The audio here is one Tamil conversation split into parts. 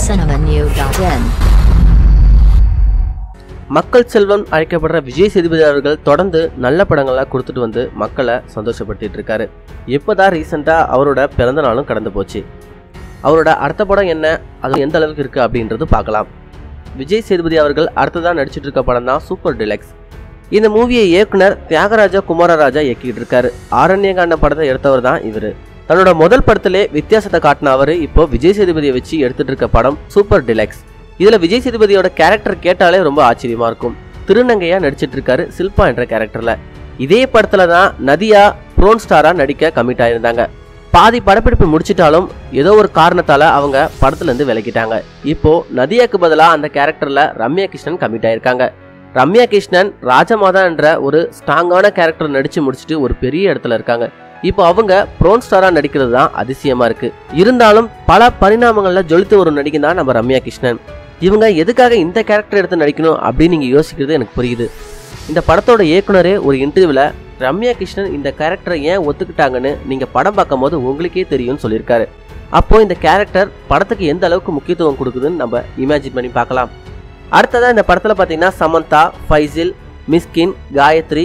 cinemanew.in. மக்கள் செல்வம் அழைக்கப்படுற விஜய் சேதுபதி அவர்கள் தொடர்ந்து நல்ல படங்களை கொடுத்துட்டு வந்து மக்களை சந்தோஷப்படுத்திட்டு இருக்காரு. இப்போதான் ரீசெண்டாக அவரோட பிறந்த நாளும் கடந்து போச்சு. அவரோட அடுத்த படம் என்ன அது எந்த அளவுக்கு இருக்கு அப்படின்றது பார்க்கலாம். விஜய் சேதுபதி அவர்கள் அடுத்ததான் நடிச்சிட்டு இருக்க படம் தான் சூப்பர் டிலக்ஸ் இந்த மூவியை இயக்குனர் தியாகராஜா குமாரராஜா இயக்கிட்டு இருக்காரு. ஆரண்யகாண்ட படத்தை எடுத்தவர் தான் இவர். தன்னோட முதல் படத்திலே வித்தியாசத்தை காட்டின அவர் இப்போ விஜய் சேதுபதியை வச்சு எடுத்துட்டு இருக்க படம் சூப்பர் டிலக்ஸ் இதுல விஜய் சேதுபதியோட கேரக்டர் கேட்டாலே ரொம்ப ஆச்சரியமா இருக்கும். திருநங்கையா நடிச்சிட்டு இருக்காரு சில்பா என்ற கேரக்டர்ல இதே படத்துல தான் நதியா ப்ரோன் ஸ்டாரா நடிக்க கமிட் ஆயிருந்தாங்க. பாதி படப்பிடிப்பு முடிச்சிட்டாலும் ஏதோ ஒரு காரணத்தால அவங்க படத்துல இருந்து விலகிட்டாங்க. இப்போ நதியாக்கு பதிலா அந்த கேரக்டர்ல ரம்யா கிருஷ்ணன் கமிட் ஆயிருக்காங்க. ரம்யா கிருஷ்ணன் ராஜமாதா என்ற ஒரு ஸ்ட்ராங்கான கேரக்டர் நடிச்சு முடிச்சுட்டு ஒரு பெரிய இடத்துல இருக்காங்க. இப்போ அவங்க ப்ரோன் ஸ்டாரா நடிக்கிறது தான் அதிசயமா இருக்கு. இருந்தாலும் பல பரிணாமங்கள்ல ஜொலித்து வரும் நடிகை தான் நம்ம ரம்யா கிருஷ்ணன். இவங்க எதுக்காக இந்த கேரக்டர் எடுத்து நடிக்கணும் அப்படின்னு நீங்க யோசிக்கிறது எனக்கு புரியுது. இந்த படத்தோட இயக்குனரே ஒரு இன்டர்வியூல ரம்யா கிருஷ்ணன் இந்த கேரக்டரை ஏன் ஒத்துக்கிட்டாங்கன்னு நீங்க படம் பார்க்கும்போது உங்களுக்கே தெரியும்னு சொல்லியிருக்காரு. அப்போ இந்த கேரக்டர் படத்துக்கு எந்த அளவுக்கு முக்கியத்துவம் கொடுக்குதுன்னு நம்ம இமேஜின் பண்ணி பார்க்கலாம். அடுத்ததான் இந்த படத்தில் பார்த்தீங்கன்னா சமந்தா ஃபைசில் மிஸ்கின் காயத்ரி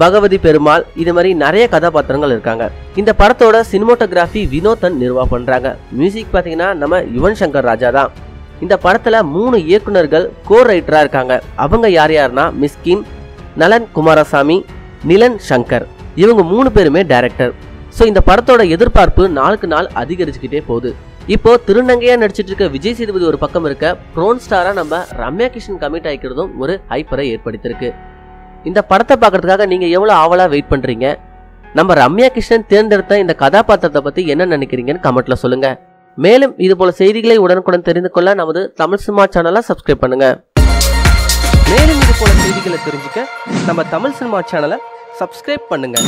பகவதி பெருமாள் இது மாதிரி நிறைய கதாபாத்திரங்கள் இருக்காங்க. இந்த படத்தோட சினிமோட்டோகிராஃபி வினோதன் நிர்வா பண்றாங்க. மியூசிக் பாத்தீங்கன்னா நம்ம யுவன் சங்கர் ராஜா தான். இந்த படத்துல மூணு இயக்குனர்கள் கோ ரைட்டரா இருக்காங்க. அவங்க யார் யாருன்னா மிஸ்கின் நலன் குமாரசாமி நிலன் சங்கர். இவங்க மூணு பேருமே டைரக்டர் ஸோ இந்த படத்தோட எதிர்பார்ப்பு நாளுக்கு நாள் அதிகரிச்சுக்கிட்டே போகுது. இப்போ திருநங்கையா நடிச்சிட்டு இருக்க விஜய் சேதுபதி ஒரு பக்கம் இருக்க ப்ரோன் ஸ்டாரா நம்ம ரம்யா கிருஷ்ணன் கமிட் ஆகிக்கிறதும் ஒரு ஹைப்பரை ஏற்படுத்தியிருக்கு. இந்த படத்தை பார்க்கறதுக்காக நீங்க எவ்வளோ ஆவலா வெயிட் பண்றீங்க? நம்ம ரம்யா கிருஷ்ணன் தேர்ந்தெடுத்த இந்த கதாபாத்திரத்தை பத்தி என்ன நினைக்கிறீங்கன்னு கமெண்ட்ல சொல்லுங்க. மேலும் இது போல செய்திகளை உடனுக்குடன் தெரிந்து கொள்ள நமது தமிழ் சினிமா சேனலை சப்ஸ்கிரைப் பண்ணுங்க. மேலும் இது போல செய்திகளை தெரிஞ்சுக்க நம்ம தமிழ் சினிமா சேனலை சப்ஸ்கிரைப் பண்ணுங்க.